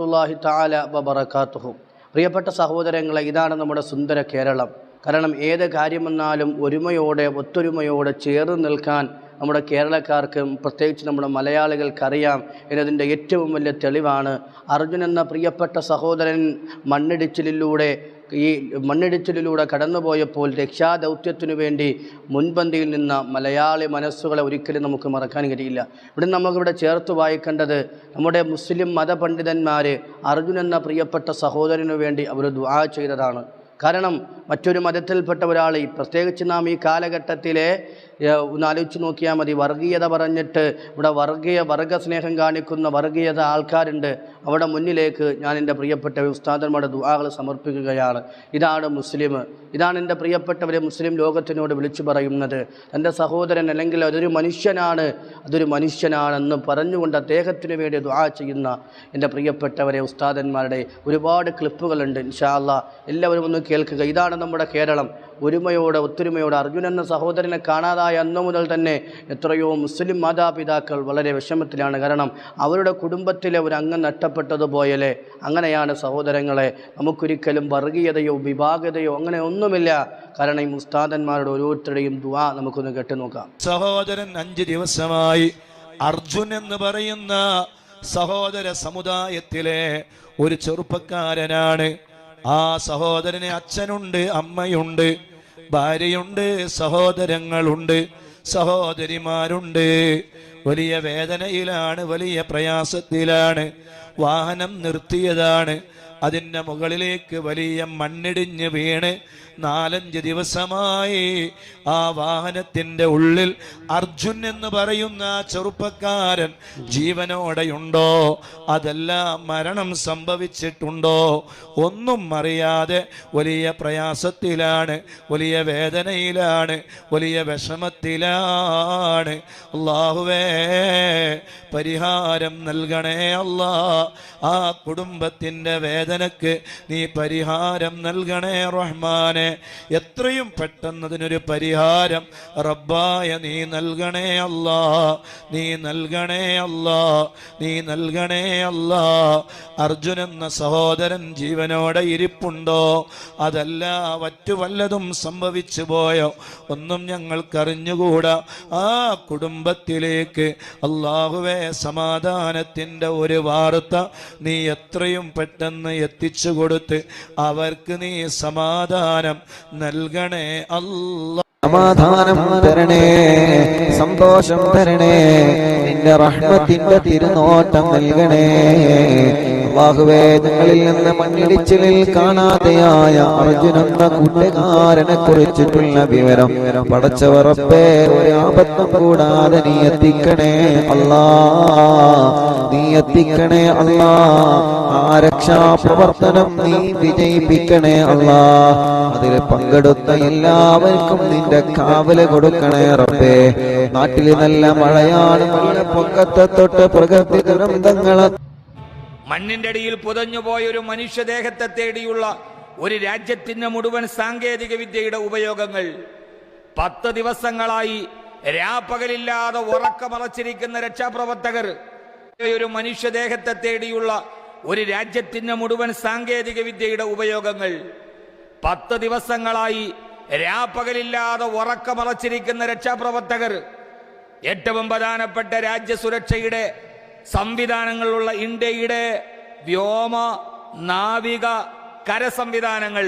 വറഹമത്തല്ലാഹി താല വബറക്കാത്തുഹു പ്രിയപ്പെട്ട സഹോദരങ്ങളെ ഇതാണ് നമ്മുടെ സുന്ദര കേരളം. കാരണം ഏത് കാര്യം വന്നാലും ഒരുമയോടെ ഒത്തൊരുമയോടെ ചേർന്ന് നിൽക്കാൻ നമ്മുടെ കേരളക്കാർക്കും പ്രത്യേകിച്ച് നമ്മുടെ മലയാളികൾക്കറിയാം എന്നതിന്റെ ഏറ്റവും വലിയ തെളിവാണ് അർജുൻ എന്ന പ്രിയപ്പെട്ട സഹോദരൻ മണ്ണിടിച്ചിലിലൂടെ ഈ മണ്ണിടിച്ചിലിലൂടെ കടന്നുപോയപ്പോൾ രക്ഷാദൗത്യത്തിനു വേണ്ടി മുൻപന്തിയിൽ നിന്ന മലയാളി മനസ്സുകളെ ഒരിക്കലും നമുക്ക് മറക്കാൻ കഴിയില്ല. ഇവിടെ നമുക്കിവിടെ ചേർത്ത് വായിക്കേണ്ടത് നമ്മുടെ മുസ്ലിം മതപണ്ഡിതന്മാർ അർജുൻ എന്ന പ്രിയപ്പെട്ട സഹോദരനു വേണ്ടി അവർ ദ്വാ ചെയ്തതാണ്. കാരണം മറ്റൊരു മതത്തിൽപ്പെട്ട ഒരാൾ പ്രത്യേകിച്ച് നാം ഈ കാലഘട്ടത്തിലെ ഒന്ന് ആലോചിച്ച് നോക്കിയാൽ മതി. വർഗീയത പറഞ്ഞിട്ട് ഇവിടെ വർഗീയ വർഗസ്നേഹം കാണിക്കുന്ന വർഗീയത ആൾക്കാരുണ്ട്. അവിടെ മുന്നിലേക്ക് ഞാൻ എന്റെ പ്രിയപ്പെട്ട ഉസ്താദന്മാരുടെ ദുആകൾ സമർപ്പിക്കുകയാണ്. ഇതാണ് മുസ്ലിം. ഇതാണ് എന്റെ പ്രിയപ്പെട്ടവരെ മുസ്ലിം ലോകത്തിനോട് വിളിച്ചു പറയുന്നത്. എന്റെ സഹോദരൻ അല്ലെങ്കിൽ അതൊരു മനുഷ്യനാണ് അതൊരു മനുഷ്യനാണെന്ന് പറഞ്ഞുകൊണ്ട് അദ്ദേഹത്തിന് വേണ്ടി ദുആ ചെയ്യുന്ന എന്റെ പ്രിയപ്പെട്ടവരെ ഉസ്താദന്മാരുടെ ഒരുപാട് ക്ലിപ്പുകളുണ്ട് ഇൻഷാ എല്ലാവരും ഒന്ന് കേൾക്കുക. ഇതാണ് നമ്മുടെ കേരളം. ഒരുമയോടെ ഒത്തൊരുമയോടെ അർജുൻ എന്ന സഹോദരനെ കാണാതായ അന്നു മുതൽ തന്നെ എത്രയോ മുസ്ലിം മാതാപിതാക്കൾ വളരെ വിഷമത്തിലാണ്. കാരണം അവരുടെ കുടുംബത്തിലെ ഒരു അംഗം നഷ്ടപ്പെട്ടതുപോയല്ലേ? അങ്ങനെയാണ് സഹോദരങ്ങളെ നമുക്കൊരിക്കലും വർഗീയതയോ വിഭാഗതയോ അങ്ങനെ ഒന്നുമില്ല. കാരണം ഈ മുസ്താദന്മാരുടെ ഓരോരുത്തരുടെയും ദുവാ നമുക്കൊന്ന് കേട്ടു നോക്കാം സഹോദരൻ അഞ്ച് ദിവസമായി അർജുൻ എന്ന് പറയുന്ന സഹോദര സമുദായത്തിലെ ഒരു ചെറുപ്പക്കാരനാണ്. ആ സഹോദരന് അച്ഛനുണ്ട് അമ്മയുണ്ട് ഭാര്യയുണ്ട് സഹോദരങ്ങളുണ്ട് സഹോദരിമാരുണ്ട്. വലിയ വേദനയിലാണ് വലിയ പ്രയാസത്തിലാണ് വാഹനം നിർത്തിയതാണ് അതിന്റെ മുകളിലേക്ക് വലിയ മണ്ണിടിഞ്ഞ് വീണ് നാലഞ്ച് ദിവസമായി ആ വാഹനത്തിന്റെ ഉള്ളിൽ അർജുൻ എന്ന് പറയുന്ന ചെറുപ്പക്കാരൻ ജീവനോടെയുണ്ടോ? അതല്ല മരണം സംഭവിച്ചിട്ടുണ്ടോ? ഒന്നും അറിയാതെ വലിയ പ്രയാസത്തിലാണ് വലിയ വേദനയിലാണ് വലിയ വിഷമത്തിലാണ്. അള്ളാഹുവേ പരിഹാരം നൽകണേ അല്ലാ. ആ കുടുംബത്തിന്റെ വേദനക്ക് നീ പരിഹാരം നൽകണേ റഹ്മാനെ. എത്രയും പെട്ടെന്ന് അതിനൊരു പരിഹാരം റബ്ബായ നീ നൽകണേ അല്ലാ. നീ നൽകണേ അല്ലാ. നീ നൽകണേ അല്ലാ. അർജുൻ എന്ന സഹോദരൻ ജീവനോടെ ഇരിപ്പുണ്ടോ? അതല്ല മറ്റു വല്ലതും സംഭവിച്ചു പോയോ? ഒന്നും ഞങ്ങൾക്കറിഞ്ഞുകൂടാ. ആ കുടുംബത്തിലേക്ക് അള്ളാഹുവേ സമാധാനത്തിന്റെ ഒരു വാർത്ത നീ എത്രയും പെട്ടെന്ന് എത്തിച്ചു കൊടുത്ത് അവർക്ക് നീ സമാധാനം നൽകണേ. അല്ല സമാധാനം തരണേ സന്തോഷം തരണേ നിന്റെ റഹ്മത്തിന്റെ തിരുനോട്ടം നൽകണേ. അള്ളാഹുവേ ഞങ്ങളിൽ നിന്ന് മണ്ണിടിച്ചിലിൽ കാണാതെയായ അർജുനെന്ന കൂട്ടുകാരനെ കുറിച്ചിട്ടുള്ള വിവരം പടച്ചവറപ്പേ ഒരു ആപത്തും കൂടാതെ നീ എത്തിക്കണേ അല്ലാ നീ എത്തിക്കണേ അല്ലാ ആ രക്ഷാപ്രവർത്തനം നീ വിജയിപ്പിക്കണേ അല്ലാ അതിൽ പങ്കെടുത്ത എല്ലാവർക്കും നിന്റെ കാവൽ കൊടുക്കണേ റബ്ബേ. നാട്ടിൽ നല്ല മഴയാണ് പൊക്കത്തെ തൊട്ട് പ്രകൃതി ദുരന്തങ്ങളെ മണ്ണിന്റെ അടിയിൽ പുതഞ്ഞുപോയ ഒരു മനുഷ്യദേഹത്തെ തേടിയുള്ള ഒരു രാജ്യത്തിന്റെ മുഴുവൻ സാങ്കേതിക വിദ്യയുടെ ഉപയോഗങ്ങൾ പത്ത് ദിവസങ്ങളായി രാപ്പകലില്ലാതെ ഉറക്കമറച്ചിരിക്കുന്ന രക്ഷാപ്രവർത്തകർ ഒരു മനുഷ്യദേഹത്തെ തേടിയുള്ള ഒരു രാജ്യത്തിന്റെ മുഴുവൻ സാങ്കേതിക വിദ്യയുടെ ഉപയോഗങ്ങൾ പത്ത് ദിവസങ്ങളായി രാപ്പകലില്ലാതെ ഉറക്കമറച്ചിരിക്കുന്ന രക്ഷാപ്രവർത്തകർ ഏറ്റവും പ്രധാനപ്പെട്ട രാജ്യസുരക്ഷയുടെ സംവിധാനങ്ങളുള്ള ഇന്ത്യയുടെ വ്യോമ നാവിക കര സംവിധാനങ്ങൾ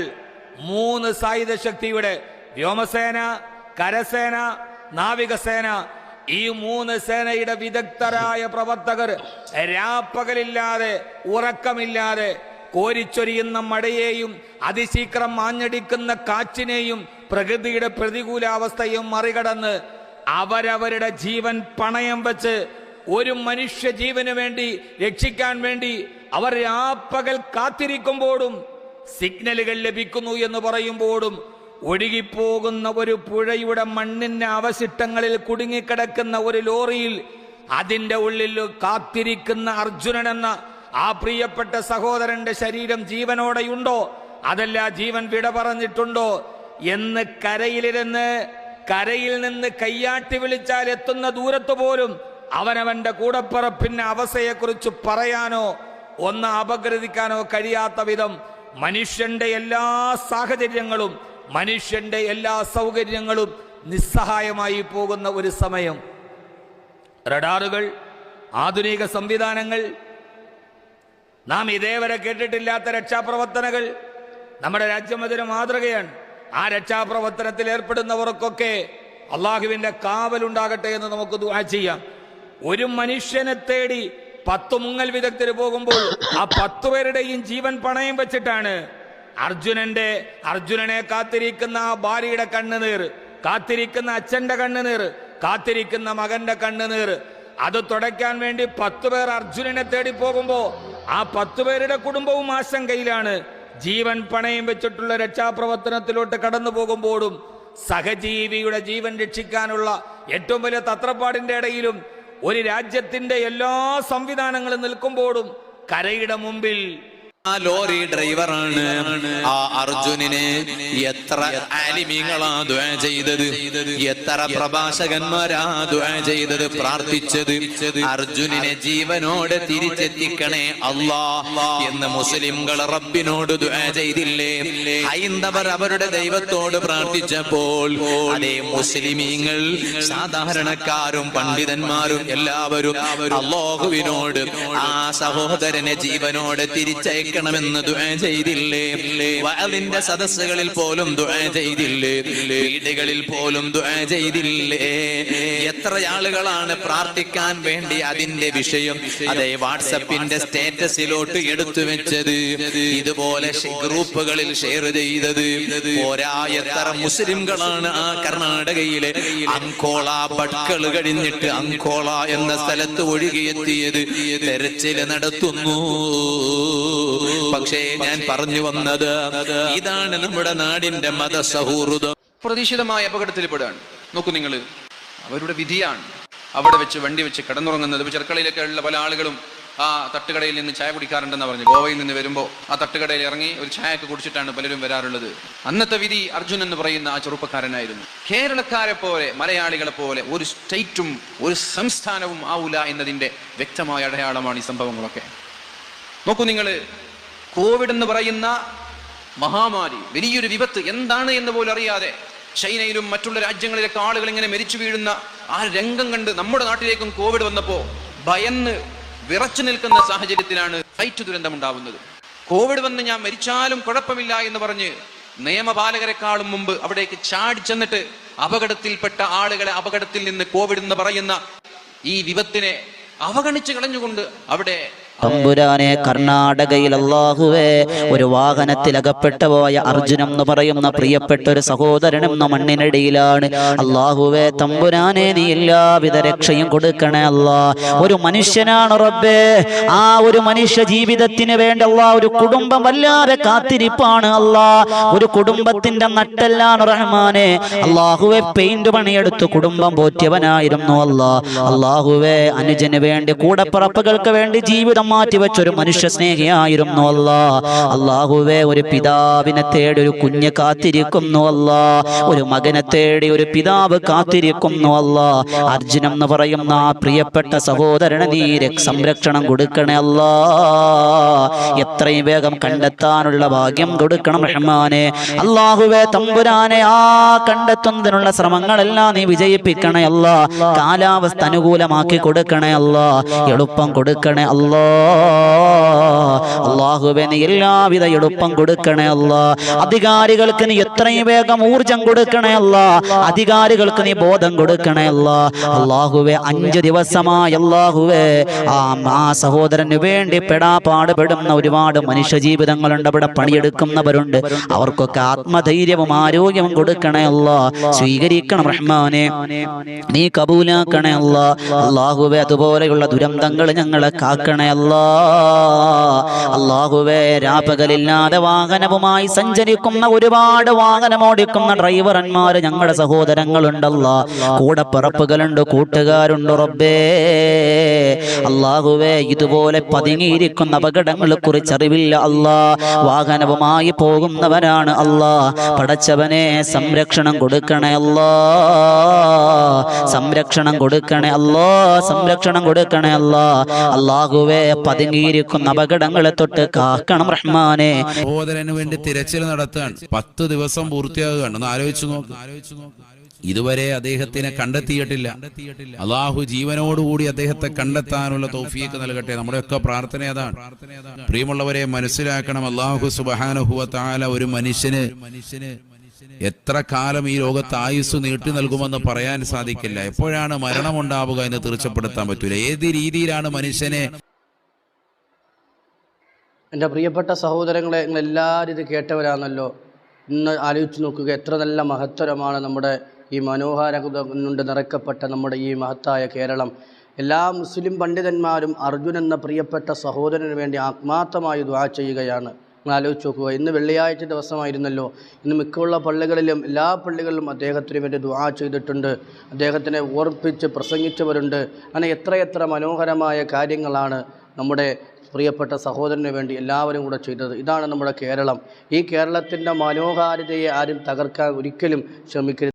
മൂന്ന് സായുധ ശക്തിയുടെ വ്യോമസേന കരസേന നാവികസേന ഈ മൂന്ന് സേനയുടെ വിദഗ്ധരായ പ്രവർത്തകർ രാപ്പകലില്ലാതെ ഉറക്കമില്ലാതെ കോരിച്ചൊരിയുന്ന മഴയെയും അതിശീക്രം മാഞ്ഞടിക്കുന്ന കാറ്റിനെയും പ്രകൃതിയുടെ പ്രതികൂലാവസ്ഥയും മറികടന്ന് അവരവരുടെ ജീവൻ പണയം വെച്ച് ഒരു മനുഷ്യ ജീവന് വേണ്ടി രക്ഷിക്കാൻ വേണ്ടി അവർ രാപ്പകൽ കാത്തിരിക്കുമ്പോഴും സിഗ്നലുകൾ ലഭിക്കുന്നു എന്ന് പറയുമ്പോഴും ഒഴുകിപ്പോകുന്ന ഒരു പുഴയുടെ മണ്ണിന്റെ അവശിഷ്ടങ്ങളിൽ കുടുങ്ങിക്കിടക്കുന്ന ഒരു ലോറിയിൽ അതിന്റെ ഉള്ളിൽ കാത്തിരിക്കുന്ന അർജുനൻ എന്ന ആ പ്രിയപ്പെട്ട സഹോദരന്റെ ശരീരം ജീവനോടെയുണ്ടോ? അതല്ല ജീവൻ വിട പറഞ്ഞിട്ടുണ്ടോ? എന്ന് കരയിലിരുന്ന് കരയിൽ നിന്ന് കയ്യാട്ടി വിളിച്ചാൽ എത്തുന്ന ദൂരത്ത് പോലും അവനവന്റെ കൂടപ്പിറപ്പിന്റെ അവസ്ഥയെക്കുറിച്ച് പറയാനോ ഒന്ന് അപഗ്രഥിക്കാനോ കഴിയാത്ത വിധം മനുഷ്യന്റെ എല്ലാ സാഹചര്യങ്ങളും മനുഷ്യന്റെ എല്ലാ സൗകര്യങ്ങളും നിസ്സഹായമായി പോകുന്ന ഒരു സമയം. റഡാറുകൾ ആധുനിക സംവിധാനങ്ങൾ നാം ഇതേവരെ കേട്ടിട്ടില്ലാത്ത രക്ഷാപ്രവർത്തനങ്ങൾ നമ്മുടെ രാജ്യം അതിന് മാതൃകയാണ്. ആ രക്ഷാപ്രവർത്തനത്തിൽ ഏർപ്പെടുന്നവർക്കൊക്കെ അള്ളാഹുവിന്റെ കാവലുണ്ടാകട്ടെ എന്ന് നമുക്ക് ദുആ ചെയ്യാം. ഒരു മനുഷ്യനെ തേടി പത്ത് മുങ്ങൽ വിദഗ്ധര് പോകുമ്പോൾ ആ പത്തു പേരുടെയും ജീവൻ പണയം വെച്ചിട്ടാണ് അർജുനന്റെ അർജുനനെ കാത്തിരിക്കുന്ന ആ ഭാര്യയുടെ കണ്ണുനീർ കാത്തിരിക്കുന്ന അച്ഛന്റെ കണ്ണുനീർ കാത്തിരിക്കുന്ന മകന്റെ കണ്ണുനീർ. അത് തുടയ്ക്കാൻ വേണ്ടി പത്തു പേർ അർജുനനെ തേടി പോകുമ്പോൾ ആ പത്തു പേരുടെ കുടുംബവും ആശങ്കയിലാണ്. ജീവൻ പണയം വെച്ചിട്ടുള്ള രക്ഷാപ്രവർത്തനത്തിലോട്ട് കടന്നു പോകുമ്പോഴും സഹജീവിയുടെ ജീവൻ രക്ഷിക്കാനുള്ള ഏറ്റവും വലിയ തത്രപ്പാടിന്റെ ഇടയിലും ഒരു രാജ്യത്തിന്റെ എല്ലാ സംവിധാനങ്ങളും നിൽക്കുമ്പോഴും കരയുടെ മുമ്പിൽ ആ ലോറി ഡ്രൈവറാണ്. ആ അർജുനന് എത്ര ആലിമീങ്ങളാ ദ്വാ ചെയ്തത്. എത്ര പ്രഭാഷകന്മാരാ ദ്വാ ചെയ്തത് പ്രാർത്ഥിച്ചത്. അർജുനനെ ജീവനോടെ തിരിച്ചെത്തിക്കണേ അല്ലാ എന്ന് മുസ്ലിംകൾ റബ്ബിനോട് ദ്വാ ചെയ്തില്ലേ? ഹൈന്ദവർ അവരുടെ ദൈവത്തോട് പ്രാർത്ഥിച്ചപ്പോൾ അതേ മുസ്ലിമീങ്ങൾ സാധാരണക്കാരും പണ്ഡിതന്മാരും എല്ലാവരും അള്ളാഹുവിനോട് ആ സഹോദരനെ ജീവനോടെ തിരിച്ചയക്കണമെന്ന് ദുആ ചെയ്തില്ലേ? വഅലിന്റെ സദസ്സുകളിൽ പോലും ദുആ ചെയ്തില്ലേ? വീടുകളിൽ പോലും ദുആ ചെയ്തില്ലേ? എത്ര ആളുകളാണ് പ്രാർത്ഥിക്കാൻ വേണ്ടി അതിന്റെ വിഷയം? അതെ വാട്സപ്പിന്റെ സ്റ്റേറ്റസിലോട്ട് എടുത്തു വെച്ചത്. ഇതുപോലെ ഗ്രൂപ്പുകളിൽ ഷെയർ ചെയ്തത്. പോരാ എത്ര മുസ്ലിംകളാണ് ആ കർണാടകയിലെ അങ്കോള ഭട്കൾ കഴിഞ്ഞിട്ട് അങ്കോള എന്ന സ്ഥലത്ത് ഒഴുകിയെത്തിയത് തെരച്ചിൽ നടത്തുന്നു. പക്ഷേ ഞാൻ പറഞ്ഞു വന്നത് ഇതാണ് നമ്മുടെ നാടിന്റെ മത മതസൗഹൃദം. പ്രതീക്ഷിതമായ അപകടത്തിൽപ്പെടുകയാണ്. നോക്കൂ നിങ്ങൾ അവരുടെ വിധിയാണ്. അവിടെ വെച്ച് വണ്ടി വെച്ച് കിടന്നുറങ്ങുന്നത്. ചെറുക്കളയിലൊക്കെ ഉള്ള പല ആളുകളും ആ തട്ടുകടയിൽ നിന്ന് ചായ കുടിക്കാറുണ്ടെന്ന് പറഞ്ഞു. ഗോവയിൽ നിന്ന് വരുമ്പോൾ ആ തട്ടുകടയിൽ ഇറങ്ങി ഒരു ചായ ഒക്കെ കുടിച്ചിട്ടാണ് പലരും വരാറുള്ളത്. അന്നത്തെ വിധി അർജുൻ എന്ന് പറയുന്ന ആ ചെറുപ്പക്കാരനായിരുന്നു. കേരളക്കാരെ പോലെ മലയാളികളെ പോലെ ഒരു സ്റ്റേറ്റും ഒരു സംസ്ഥാനവും ആവൂല എന്നതിന്റെ വ്യക്തമായ അടയാളമാണ് ഈ സംഭവങ്ങളൊക്കെ. നോക്കൂ നിങ്ങൾ കോവിഡ് എന്ന് പറയുന്ന മഹാമാരി വലിയൊരു വിപത്ത് എന്താണ് എന്ന് പോലും അറിയാതെ ചൈനയിലും മറ്റുള്ള രാജ്യങ്ങളിലൊക്കെ ആളുകൾ ഇങ്ങനെ മരിച്ചു വീഴുന്ന ആ രംഗം കണ്ട് നമ്മുടെ നാട്ടിലേക്കും കോവിഡ് വന്നപ്പോ ഭയന്ന് വിറച്ചു നിൽക്കുന്ന സാഹചര്യത്തിലാണ് ഫ്ലൈറ്റ് ദുരന്തം ഉണ്ടാവുന്നത് കോവിഡ് വന്ന് ഞാൻ മരിച്ചാലും കുഴപ്പമില്ല എന്ന് പറഞ്ഞ് നിയമപാലകരെക്കാളും മുമ്പ് അവിടേക്ക് ചാടി ചെന്നിട്ട് അപകടത്തിൽപ്പെട്ട ആളുകളെ അപകടത്തിൽ നിന്ന് കോവിഡ് എന്ന് പറയുന്ന ഈ വിപത്തിനെ അവഗണിച്ചു കളഞ്ഞുകൊണ്ട് അവിടെ തമ്പുരാനെ കർണാടകയിൽ അള്ളാഹുവേ ഒരു വാഹനത്തിൽ അകപ്പെട്ടു പോയ അർജുനം എന്ന് പറയുന്ന പ്രിയപ്പെട്ട ഒരു സഹോദരൻ എന്ന മണ്ണിനടിയിലാണ്. അള്ളാഹുവേ തമ്പുരാനെ നീ എല്ലാവിധ രക്ഷയും കൊടുക്കണേ അല്ലാ ഒരു മനുഷ്യനാണ് റബ്ബേ. ആ ഒരു മനുഷ്യ ജീവിതത്തിന് വേണ്ട അല്ലാ ഒരു കുടുംബം വല്ലാതെ കാത്തിരിപ്പാണ് അല്ലാ ഒരു കുടുംബത്തിന്റെ നട്ടെല്ലാണ് റഹ്മാനെ. അള്ളാഹുവെ പെയിന്റ് പണിയെടുത്ത് കുടുംബം പോറ്റിയവനായിരുന്നു അല്ലാ അള്ളാഹുവേ അനുജന് വേണ്ടി കൂടെപ്പറപ്പുകൾക്ക് വേണ്ടി ജീവിതം മാറ്റിവെച്ച ഒരു മനുഷ്യ സ്നേഹിയായിരുന്നു അല്ലാ. അള്ളാഹുവെ ഒരു പിതാവിനെ തേടി ഒരു കുഞ്ഞ് കാത്തിരിക്കുന്നു അല്ലാ. ഒരു മകനെ തേടി ഒരു പിതാവ് കാത്തിരിക്കുന്നു അല്ലാ. അർജുനം എന്ന് പറയുന്ന ആ പ്രിയപ്പെട്ട സഹോദരന് നീ സംരക്ഷണം കൊടുക്കണേ അല്ലാ. എത്രയും വേഗം കണ്ടെത്താനുള്ള ഭാഗ്യം കൊടുക്കണം റഹ്മാനെ. അള്ളാഹുവെ തമ്പുരാനെ ആ കണ്ടെത്തുന്നതിനുള്ള ശ്രമങ്ങളെല്ലാം നീ വിജയിപ്പിക്കണേ അല്ല. കാലാവസ്ഥ അനുകൂലമാക്കി കൊടുക്കണേ അല്ല. എളുപ്പം കൊടുക്കണേ അല്ലോ. അള്ളാഹുവെ നീ എല്ലാവിധ എളുപ്പം കൊടുക്കണേ അല്ല. അധികാരികൾക്ക് നീ എത്രയും വേഗം ഊർജം കൊടുക്കണേ അല്ല. അധികാരികൾക്ക് നീ ബോധം കൊടുക്കണേ അല്ല. അള്ളാഹുവെ അഞ്ച് ദിവസമായി അള്ളാഹുവെ ആ സഹോദരന് വേണ്ടി പെടാ പാടുപെടുന്ന ഒരുപാട് മനുഷ്യ ജീവിതങ്ങളുണ്ട് അവിടെ പണിയെടുക്കുന്നവരുണ്ട്. അവർക്കൊക്കെ ആത്മധൈര്യവും ആരോഗ്യവും കൊടുക്കണേ അല്ല. സ്വീകരിക്കണം റഹ്മാനെ. നീ കബൂലാക്കണേ അല്ല. അള്ളാഹുവെ അതുപോലെയുള്ള ദുരന്തങ്ങൾ ഞങ്ങളെ കാക്കണേ അള്ളാഹുവേ രാപ്പകലില്ലാതെ വാഹനവുമായി സഞ്ചരിക്കുന്ന ഒരുപാട് വാഹനം ഓടിക്കുന്ന ഡ്രൈവർമാര് ഞങ്ങളുടെ സഹോദരങ്ങളുണ്ടല്ല. കൂടെ പിറപ്പുകളുണ്ട് കൂട്ടുകാരുണ്ട് റബ്ബേ. അള്ളാഹുവേ ഇതുപോലെ പതുങ്ങിയിരിക്കുന്ന അപകടങ്ങളെ കുറിച്ച് അറിവില്ല അല്ലാ. വാഹനവുമായി പോകുന്നവരാണ് അല്ലാ. പടച്ചവനെ സംരക്ഷണം കൊടുക്കണേ അല്ലാ. സംരക്ഷണം കൊടുക്കണേ അല്ലാ. സംരക്ഷണം കൊടുക്കണേ അല്ലാ. അള്ളാഹുവേ പതുങ്ങിയിരിക്കുന്ന അപകടങ്ങളെ തൊട്ട് കാക്കണം റഹ്മാനെ. സഹോദരന് വേണ്ടി തിരച്ചിൽ നടത്തുകയാണ്. പത്ത് ദിവസം പൂർത്തിയാകുകയാണ്. ഒന്ന് ആലോചിച്ചു നോക്ക്. ഇതുവരെ അദ്ദേഹത്തിനെ കണ്ടെത്തിയിട്ടില്ല. അള്ളാഹു ജീവനോടുകൂടി അദ്ദേഹത്തെ കണ്ടെത്താനുള്ള തൗഫീക്ക് നൽകട്ടെ. നമ്മുടെയൊക്കെ പ്രാർത്ഥന അതാണ്. പ്രിയമുള്ളവരെ മനസ്സിലാക്കണം അള്ളാഹു സുബാനുഹുവ താല ഒരു മനുഷ്യന് മനുഷ്യന് എത്ര കാലം ഈ ലോകത്ത് ആയുസ് നീട്ടി നൽകുമെന്ന് പറയാൻ സാധിക്കില്ല. എപ്പോഴാണ് മരണമുണ്ടാവുക എന്ന് തീർച്ചപ്പെടുത്താൻ പറ്റൂല. ഏത് രീതിയിലാണ് മനുഷ്യനെ എന്റെ പ്രിയപ്പെട്ട സഹോദരങ്ങളെ നിങ്ങൾ എല്ലാവരും ഇത് കേട്ടവരാണല്ലോ. ഇന്ന് ആലോചിച്ച് നോക്കുക എത്ര നല്ല മഹത്തരമാണ് നമ്മുടെ ഈ മനോഹാര കൊണ്ട് നിറക്കപ്പെട്ട നമ്മുടെ ഈ മഹത്തായ കേരളം. എല്ലാ മുസ്ലിം പണ്ഡിതന്മാരും അർജുൻ എന്ന പ്രിയപ്പെട്ട സഹോദരന് വേണ്ടി ആത്മാർത്ഥമായി ദ്വാ ചെയ്യുകയാണ്. നിങ്ങൾ ആലോചിച്ച് നോക്കുക ഇന്ന് വെള്ളിയാഴ്ച ദിവസമായിരുന്നല്ലോ. ഇന്ന് മിക്കുള്ള പള്ളികളിലും എല്ലാ പള്ളികളിലും അദ്ദേഹത്തിന് വേണ്ടി ദ്വാ ചെയ്തിട്ടുണ്ട്. അദ്ദേഹത്തിനെ ഓർപ്പിച്ച് പ്രസംഗിച്ചവരുണ്ട്. അങ്ങനെ എത്രയെത്ര മനോഹരമായ കാര്യങ്ങളാണ് നമ്മുടെ പ്രിയപ്പെട്ട സഹോദരന് വേണ്ടി എല്ലാവരും കൂടെ ചെയ്തത്. ഇതാണ് നമ്മുടെ കേരളം. ഈ കേരളത്തിന്റെ മനോഹാരിതയെ ആരും തകർക്കാൻ ഒരിക്കലും ശ്രമിക്കരുത്.